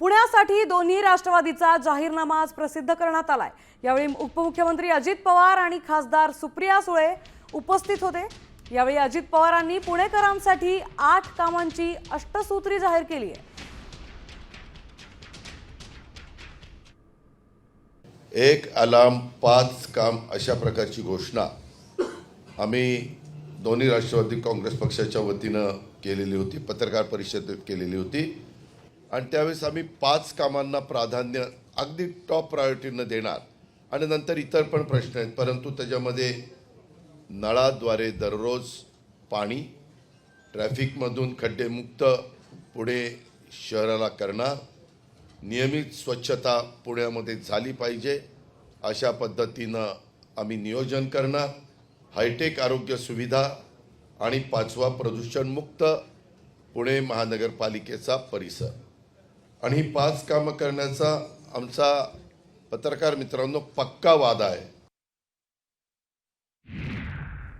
पुण्यासाठी दोन्ही राष्ट्रवादीचा जाहीरनामा आज प्रसिद्ध करण्यात आलाय. यावेळी उपमुख्यमंत्री अजित पवार आणि खासदार सुप्रिया सुळे उपस्थित होते. यावेळी अजित पवारांनी पुणेकरांसाठी आठ कामांची अष्टसूत्री जाहीर केली आहे. एक अलाम पाच काम अशा प्रकारची घोषणा आम्ही दोन्ही राष्ट्रवादी काँग्रेस पक्षाच्या वतीनं केलेली होती पत्रकार परिषदेत केलेली होती. आणि त्यावेळेस आम्ही पाच कामांना प्राधान्य अगदी टॉप प्रायोरिटीनं देणार. आणि नंतर इतर पण प्रश्न आहेत. परंतु त्याच्यामध्ये नळाद्वारे दररोज पाणी ट्रॅफिकमधून खड्डेमुक्त पुणे शहराला करणार. नियमित स्वच्छता पुण्यामध्ये झाली पाहिजे. अशा पद्धतीनं आम्ही नियोजन करणार. हायटेक आरोग्य सुविधा आणि पाचवा प्रदूषणमुक्त पुणे महानगरपालिकेचा परिसर. आणि ही पाच कामं करण्याचा आमचा पत्रकार मित्रांनो पक्का वादा आहे.